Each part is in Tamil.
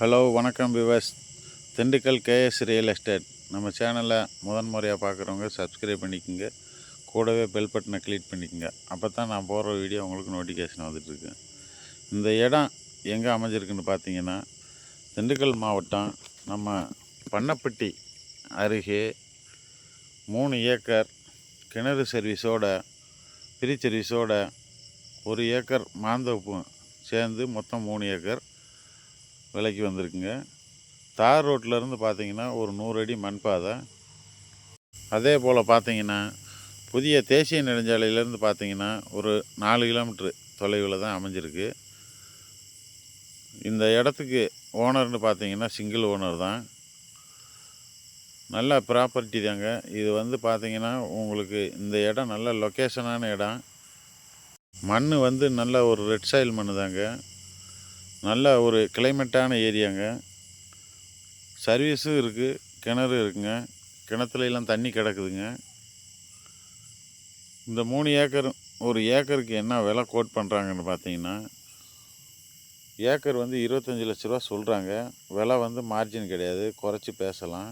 ஹலோ வணக்கம் விவஸ். Dindigul KS real estate. நம்ம சேனலை முதன் முறையாக பார்க்குறவங்க சப்ஸ்கிரைப் பண்ணிக்கோங்க. கூடவே பெல் பட்டனை கிளிக் பண்ணிக்கோங்க. அப்போ தான் நான் போகிற வீடியோ உங்களுக்கு நோட்டிஃபிகேஷன் வந்துட்டுருக்கு இந்த இடம் எங்கே அமைஞ்சிருக்குன்னு பார்த்தீங்கன்னா திண்டுக்கல் மாவட்டம் நம்ம பண்ணப்பட்டி அருகே மூணு ஏக்கர் கிணறு சர்வீஸோட ஃப்ரீ சர்வீஸோட ஒரு ஏக்கர் மாந்தோப்பு சேர்ந்து மொத்தம் மூணு ஏக்கர். விலைக்கு வந்திருக்குங்க. தார் ரோட்டிலேருந்து பார்த்தீங்கன்னா ஒரு நூறு அடி மண் பாதை அதே போல் பார்த்தீங்கன்னா புதிய தேசிய நெடுஞ்சாலையிலேருந்து பார்த்தீங்கன்னா ஒரு நாலு கிலோமீட்ரு தொலைவில் தான் அமைஞ்சிருக்கு. இந்த இடத்துக்கு ஓனர்னு பார்த்தீங்கன்னா சிங்கிள் ஓனர் தான். நல்ல ப்ராப்பர்ட்டி தாங்க. இது வந்து பார்த்தீங்கன்னா உங்களுக்கு இந்த இடம் நல்ல லொக்கேஷனான இடம். மண் வந்து நல்ல ஒரு ரெட் சாயில் மண் தாங்க நல்ல ஒரு கிளைமேட்டான ஏரியாங்க. சர்வீஸும் இருக்குது கிணறு இருக்குங்க. கிணத்துல எல்லாம் தண்ணி கிடக்குதுங்க. இந்த மூணு ஏக்கர் ஒரு ஏக்கருக்கு என்ன விலை கோட் பண்ணுறாங்கன்னு பார்த்தீங்கன்னா ஏக்கர் வந்து இருபத்தஞ்சி லட்ச ரூபா சொல்கிறாங்க விலை வந்து மார்ஜின் கிடையாது குறைச்சி பேசலாம்.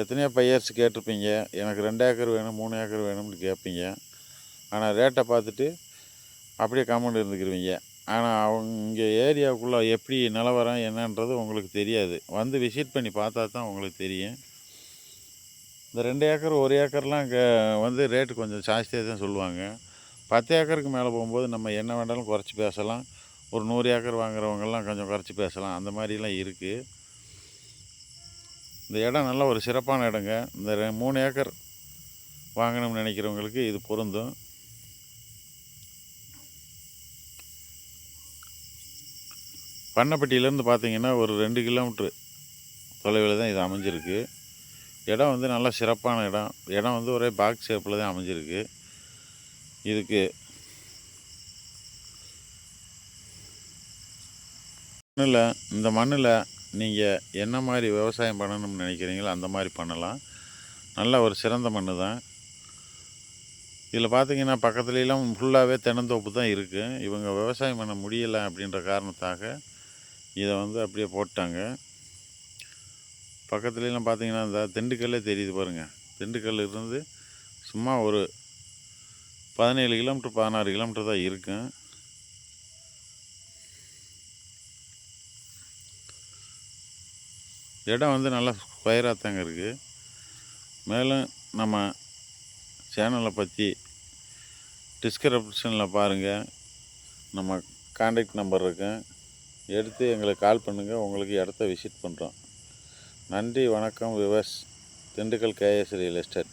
எத்தனையோ பையர்ஸ் கேட்டிருப்பீங்க எனக்கு ரெண்டு ஏக்கர் வேணும் மூணு ஏக்கர் வேணும்னு கேட்பீங்க. ஆனால் ரேட்டை பார்த்துட்டு அப்படியே கமெண்ட் இருந்துக்கிருவீங்க. ஆனால் அவங்க இங்கே ஏரியாவுக்குள்ளே எப்படி நிலவரம் என்னன்றது உங்களுக்கு தெரியாது. வந்து விசிட் பண்ணி பார்த்தா தான் உங்களுக்கு தெரியும். இந்த ரெண்டு ஏக்கர் ஒரு ஏக்கர்லாம் இங்கே வந்து ரேட்டு கொஞ்சம் ஜாஸ்தியாக தான் சொல்லுவாங்க. பத்து ஏக்கருக்கு மேலே போகும்போது நம்ம என்ன வேண்டாலும் குறைச்சி பேசலாம். ஒரு நூறு ஏக்கர் வாங்குறவங்கெல்லாம் கொஞ்சம் குறைச்சி பேசலாம். அந்த மாதிரிலாம் இருக்குது இந்த இடம் நல்ல ஒரு சிறப்பான இடங்க. இந்த ரெ- மூணு ஏக்கர் வாங்கணும்னு நினைக்கிறவங்களுக்கு இது பொருந்தும். பண்ணப்பட்டியிலேருந்து பார்த்தீங்கன்னா ஒரு ரெண்டு கிலோமீட்ரு தொலைவில் தான் இது அமைஞ்சிருக்கு. இடம் வந்து நல்லா சிறப்பான இடம். இடம் வந்து ஒரே பாக்ஸ் ஷேப்பில் தான் அமைஞ்சிருக்கு. இதுக்கு மண்ணில் இந்த மண்ணில் நீங்கள் என்ன மாதிரி விவசாயம் பண்ணணும்னு நினைக்கிறீங்களோ அந்த மாதிரி பண்ணலாம். நல்ல ஒரு சிறந்த மண் தான். இதில் பார்த்தீங்கன்னா பக்கத்துலலாம் ஃபுல்லாகவே தென்னந்தோப்பு தான் இருக்குது இவங்க விவசாயம் பண்ண முடியலை அப்படின்ற காரணத்தாக இதை வந்து அப்படியே போட்டாங்க. பக்கத்துலலாம் பார்த்தீங்கன்னா இந்த திண்டுக்கல்லே தெரியுது பாருங்கள் திண்டுக்கல் இருந்து சும்மா ஒரு பதினேழு கிலோமீட்டர் பதினாறு கிலோமீட்டர் தான் இருக்கும் இடம் வந்து நல்லா ஸ்கொயராக தாங்க இருக்குது மேலும் நம்ம சேனலை பற்றி டிஸ்கிரிப்ஷனில் பாருங்கள் நம்ம காண்டாக்ட் நம்பர் இருக்குது எடுத்து எங்களுக்கு கால் பண்ணுங்கள் உங்களுக்கு இடத்த விசிட் பண்ணுறோம் நன்றி வணக்கம் விவஸ் திண்டுக்கல் கேஎஸ் ரியல் எஸ்டேட்.